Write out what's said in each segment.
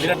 বিরাট বিরাট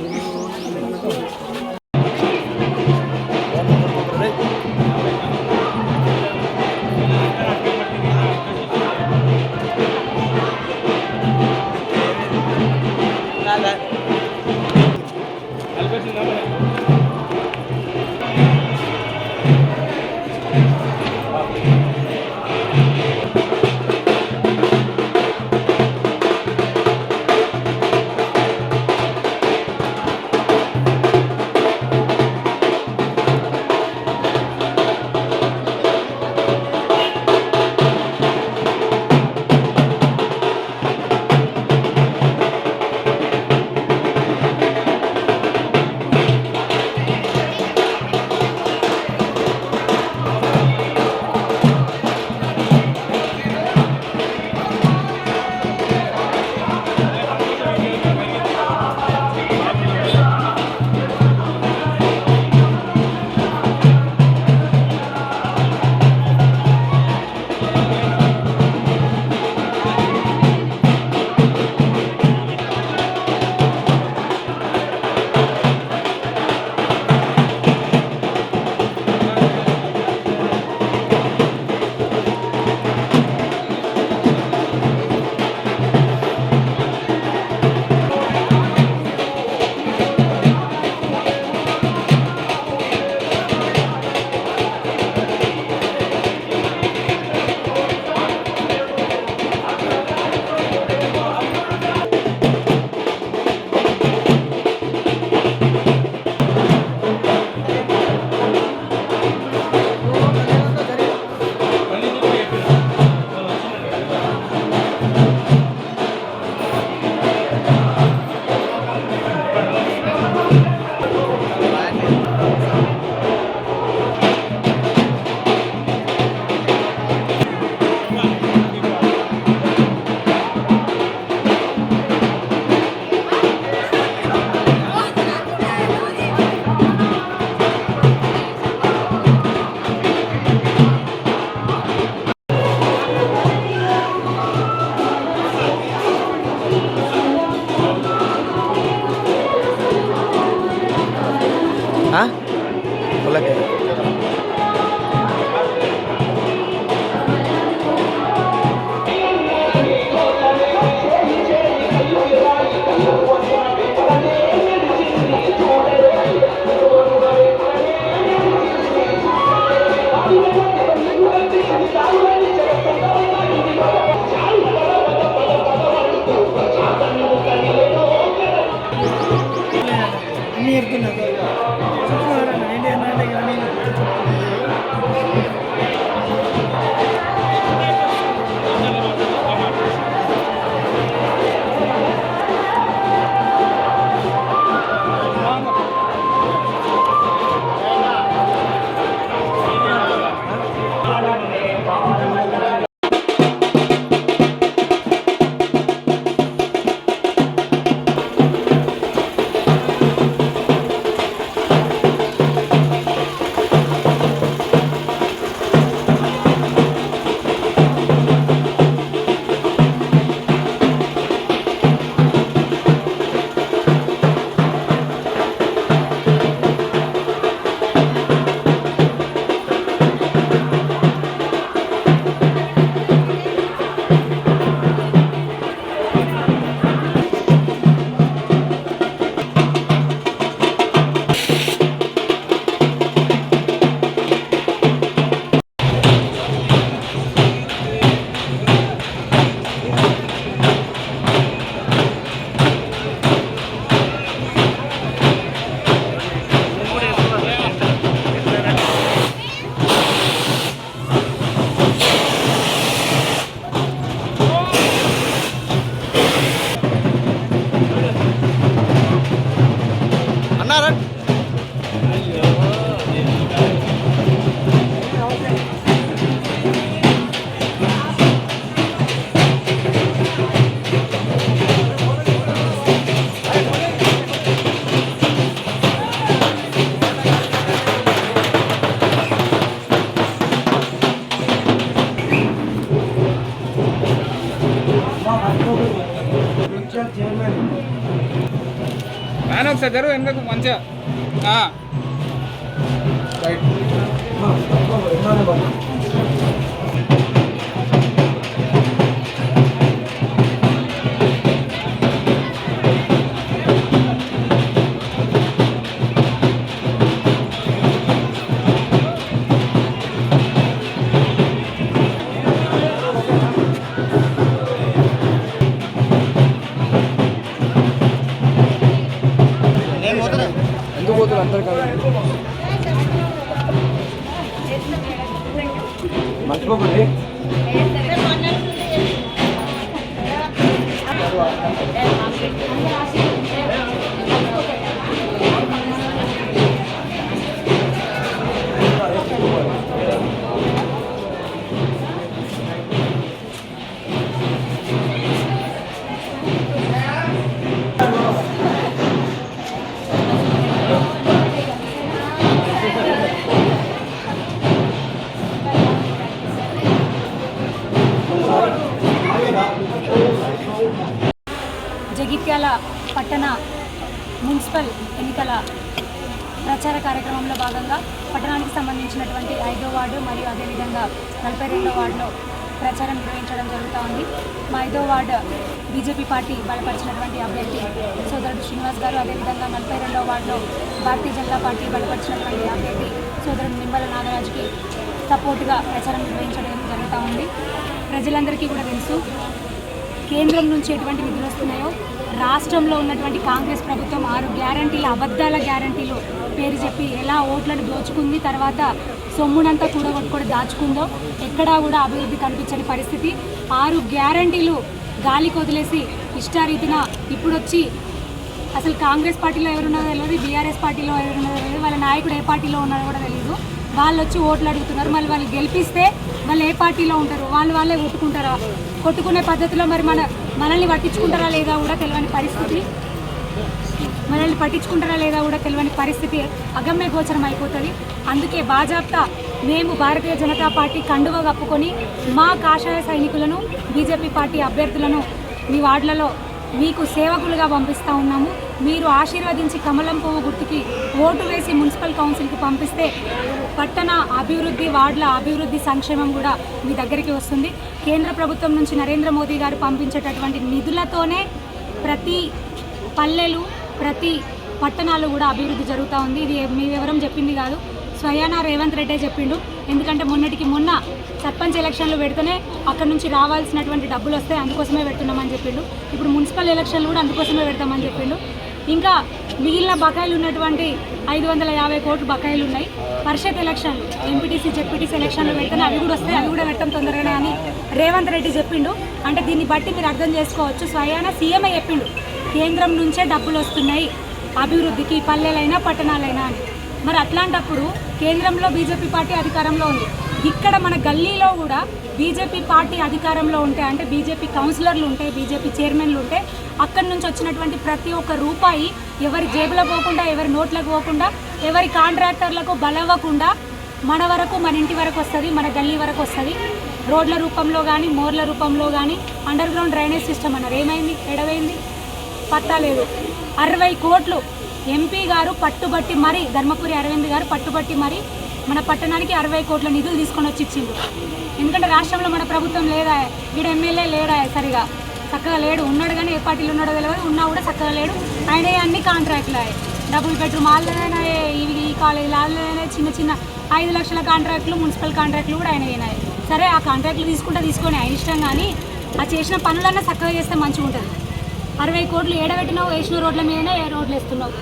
ধন্যবাদ క్యాట్ ఒకసారి జరుగు వెనకకు మంచిగా ఆ. రైట్ ప్రచార కార్యక్రమంలో భాగంగా పట్టణానికి సంబంధించినటువంటి ఐదో వార్డు మరియు అదేవిధంగా నలభై రెండో వార్డులో ప్రచారం నిర్వహించడం జరుగుతూ ఉంది మా ఐదో వార్డు బీజేపీ పార్టీ బలపరిచినటువంటి అభ్యర్థి సోదరుడు శ్రీనివాస్ గారు అదేవిధంగా నలభై రెండో వార్డులో భారతీయ జనతా పార్టీ బలపరిచినటువంటి అభ్యర్థి సోదరుడు నిమ్మల నాగరాజుకి సపోర్టుగా ప్రచారం నిర్వహించడం జరుగుతూ ఉంది ప్రజలందరికీ కూడా తెలుసు కేంద్రం నుంచి ఎటువంటి నిధులు వస్తున్నాయో రాష్ట్రంలో ఉన్నటువంటి కాంగ్రెస్ ప్రభుత్వం ఆరు గ్యారంటీలు అబద్ధాల గ్యారంటీలు పేరు చెప్పి ఎలా ఓట్లను దోచుకుంది తర్వాత సొమ్మునంతా కూడగొట్టుకొని దాచుకుందో ఎక్కడా కూడా అభివృద్ధి కనిపించని పరిస్థితి. ఆరు గ్యారంటీలు గాలికి వదిలేసి ఇష్టారీతిన ఇప్పుడొచ్చి అసలు కాంగ్రెస్ పార్టీలో ఎవరున్నారో తెలియదు బీఆర్ఎస్ పార్టీలో ఎవరున్నారో తెలియదు వాళ్ళ నాయకుడు ఏ పార్టీలో ఉన్నారో కూడా తెలియదు వాళ్ళు వచ్చి ఓట్లు అడుగుతున్నారు మళ్ళీ వాళ్ళు గెలిపిస్తే వాళ్ళు ఏ పార్టీలో ఉంటారు? వాళ్ళు వాళ్ళే కొట్టుకుంటారా? కొట్టుకునే పద్ధతిలో మరి మన మనల్ని పట్టించుకుంటారా లేదా కూడా తెలియని పరిస్థితి. మనల్ని పట్టించుకుంటారా లేదా కూడా తెలియని పరిస్థితి అగమ్య గోచరం అయిపోతుంది. అందుకే బాజాప్తా మేము భారతీయ జనతా పార్టీ కండువ కప్పుకొని మా కాషాయ సైనికులను బీజేపీ పార్టీ అభ్యర్థులను మీ వార్డులలో మీకు సేవకులుగా పంపిస్తూ ఉన్నాము. మీరు ఆశీర్వదించి కమలం పువ్వు గుర్తుకి ఓటు వేసి మున్సిపల్ కౌన్సిల్కి పంపిస్తే పట్టణ అభివృద్ధి వార్డుల అభివృద్ధి సంక్షేమం కూడా మీ దగ్గరికి వస్తుంది. కేంద్ర ప్రభుత్వం నుంచి నరేంద్ర మోదీ గారు పంపించేటటువంటి నిధులతోనే ప్రతి పల్లెలు ప్రతి పట్టణాలు కూడా అభివృద్ధి జరుగుతూ ఉంది. ఇది మీ వివరం చెప్పింది కాదు. స్వయానా రేవంత్ రెడ్డే చెప్పిండు. ఎందుకంటే మొన్నటికి మొన్న సర్పంచ్ ఎలక్షన్లు పెడితేనే అక్కడ నుంచి రావాల్సినటువంటి డబ్బులు వస్తాయి అందుకోసమే పెడుతున్నామని చెప్పిండు. ఇప్పుడు మున్సిపల్ ఎలక్షన్లు కూడా అందుకోసమే పెడతామని చెప్పిండు. ఇంకా మిగిలిన బకాయిలు ఉన్నటువంటి ఐదు వందల యాభై కోట్లు బకాయిలు ఉన్నాయి. పరిషత్ ఎలక్షన్లు ఎంపీటీసీ జెడ్పీటీసీ ఎలక్షన్లు పెడితేనే అవి కూడా వస్తాయి అవి కూడా పెడతాం తొందరగానే అని రేవంత్ రెడ్డి చెప్పిండు. అంటే దీన్ని బట్టి మీరు అర్థం చేసుకోవచ్చు. స్వయాన సీఎంఏ చెప్పిండు కేంద్రం నుంచే డబ్బులు వస్తున్నాయి అభివృద్ధికి పల్లెలైనా పట్టణాలైనా అని. మరి అట్లాంటప్పుడు కేంద్రంలో బీజేపీ పార్టీ అధికారంలో ఉంది. ఇక్కడ మన గల్లీలో కూడా బీజేపీ పార్టీ అధికారంలో ఉంటే అంటే బీజేపీ కౌన్సిలర్లు ఉంటే బీజేపీ చైర్మన్లు ఉంటే అక్కడి నుంచి వచ్చినటువంటి ప్రతి ఒక్క రూపాయి ఎవరి జేబులో పోకుండా ఎవరి నోట్లకు పోకుండా ఎవరి కాంట్రాక్టర్లకు బలవ్వకుండా మన వరకు మన ఇంటి వరకు వస్తుంది మన గల్లీ వరకు వస్తుంది. రోడ్ల రూపంలో కానీ మోర్ల రూపంలో కానీ అండర్ గ్రౌండ్ డ్రైనేజ్ సిస్టమ్ అన్నారు. ఏమైంది? ఎడవైంది? పట్టలేదు అరవై కోట్లు ఎంపీ గారు పట్టుబట్టి మరి ధర్మపురి అరవింద్ గారు పట్టుబట్టి మరి మన పట్టణానికి అరవై కోట్ల నిధులు తీసుకొని వచ్చి ఇచ్చిండు. ఎందుకంటే రాష్ట్రంలో మన ప్రభుత్వం లేదా వీడు ఎమ్మెల్యే లేడా సరిగా. చక్కగా లేడు ఉన్నాడు కానీ ఏ పార్టీలు ఉన్నాడో తెలియదు ఉన్నా కూడా చక్కగా లేడు. ఆయన అన్ని కాంట్రాక్ట్లు డబుల్ బెడ్రూమ్ వాళ్ళదైనా ఇవి ఈ కాలేజీలు వాళ్ళదైనా చిన్న చిన్న ఐదు లక్షల కాంట్రాక్ట్లు మున్సిపల్ కాంట్రాక్ట్లు కూడా ఆయన అయినాయి. సరే ఆ కాంట్రాక్ట్లు తీసుకుంటే తీసుకొని ఆయన ఇష్టం కానీ ఆ చేసిన పనులన్నా చక్కగా చేస్తే మంచిగా ఉంటుంది. అరవై కోట్లు ఏడబెట్టినావు వేసిన రోడ్ల మీదనే ఏ రోడ్లు వేస్తున్నావు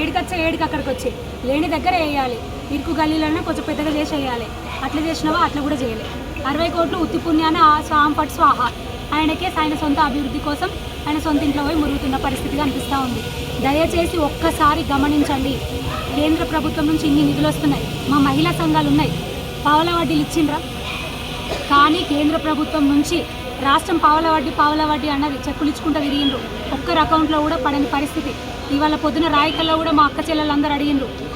ఏడికొచ్చా ఏడికి అక్కడికి వచ్చి? లేని దగ్గర వేయాలి. ఇరుకు గల్లీలోనే కొంచెం పెద్దగా చేసి వేయాలి అట్లా చేసినావా? అట్లా కూడా చేయలే. అరవై కోట్లు ఉత్తి పుణ్యాన్ని ఆ స్వాంపట్ స్వాహ. ఆయనకే ఆయన సొంత అభివృద్ధి కోసం ఆయన సొంత ఇంట్లో పోయి మురుగుతున్న పరిస్థితిగా అనిపిస్తూ ఉంది. దయచేసి ఒక్కసారి గమనించండి. కేంద్ర ప్రభుత్వం నుంచి ఇన్ని నిధులు వస్తున్నాయి. మా మహిళా సంఘాలు ఉన్నాయి. పావల వడ్డీలు ఇచ్చిండ్రా కానీ కేంద్ర ప్రభుత్వం నుంచి రాష్ట్రం పావల వడ్డీ పావల వడ్డీ అన్నది చెక్కులు ఇచ్చుకుంటూ తిరిగిండ్రు. ఒక్కరి అకౌంట్లో కూడా పడని పరిస్థితి. ఇవాళ పొద్దున రాయకల్లో కూడా మా అక్క చెల్లెలందరూ అడిగిండ్రు.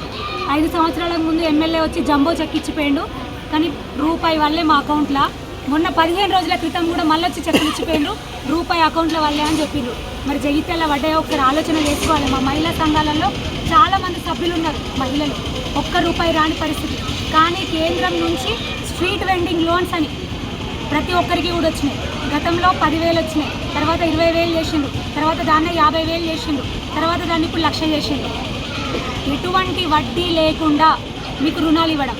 ఐదు సంవత్సరాల ముందు ఎమ్మెల్యే వచ్చి జంబో చెక్ ఇచ్చిపోయిండు. కానీ రూపాయి వల్లే మా అకౌంట్లో. మొన్న పదిహేను రోజుల క్రితం కూడా మళ్ళీ వచ్చి చెక్కులు ఇచ్చిపోయిండ్రు రూపాయి అకౌంట్ల వల్లే అని చెప్పిండ్రు మరి జగిత్యాల వడ్డాయో ఒకసారి ఆలోచన చేసుకోవాలి. మా మహిళా సంఘాలలో చాలా మంది సభ్యులు ఉన్నారు మహిళలు. ఒక్క రూపాయి రాని పరిస్థితి. కానీ కేంద్రం నుంచి స్ట్రీట్ వెండింగ్ లోన్స్ అని ప్రతి ఒక్కరికి కూడా వచ్చినాయి. గతంలో పదివేలు వచ్చినాయి. తర్వాత ఇరవై వేలు చేసిండు. తర్వాత దాన్ని యాభై వేలు చేసిండు. తర్వాత దాన్ని ఇప్పుడు లక్ష చేసిండు. ఎటువంటి వడ్డీ లేకుండా మీకు రుణాలు ఇవ్వడం.